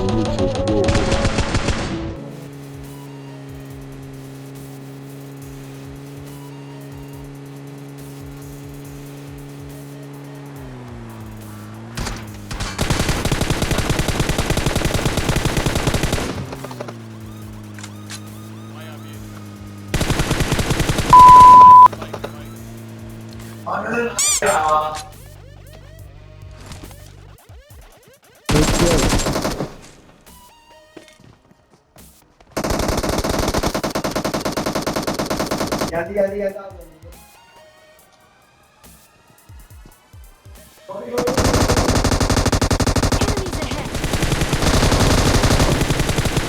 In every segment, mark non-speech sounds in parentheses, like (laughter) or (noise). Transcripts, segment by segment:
Bunu çekiyor. Anladın ya. Geldi geldi geldi abi.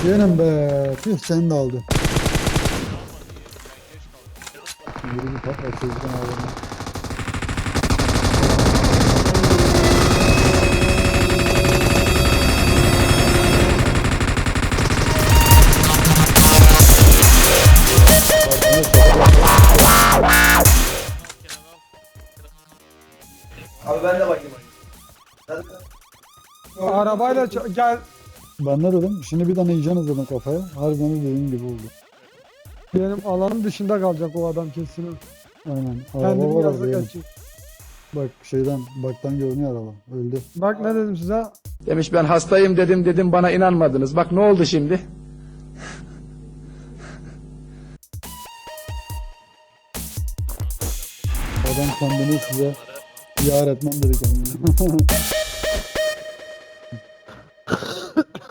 Yeğenim be. Tüh seni de aldı. Yürü bir pat açıldı abi. Abi ben de bakayım. Hadi. Arabayla ç- gel. Ben ne dedim? Şimdi bir tane yiyeceğiniz dedim kafaya. Harbiden dediğim gibi oldu. Benim alanım dışında kalacak o adam kesin. Aynen. Araba Kendini var yazık yani. Bak şeyden baktan görünüyor araba. Öldü. Bak ne dedim size? Demiş ben hastayım dedim dedim bana inanmadınız. Bak ne oldu şimdi? Adam kendini size yar etmem dedi kendini. (laughs)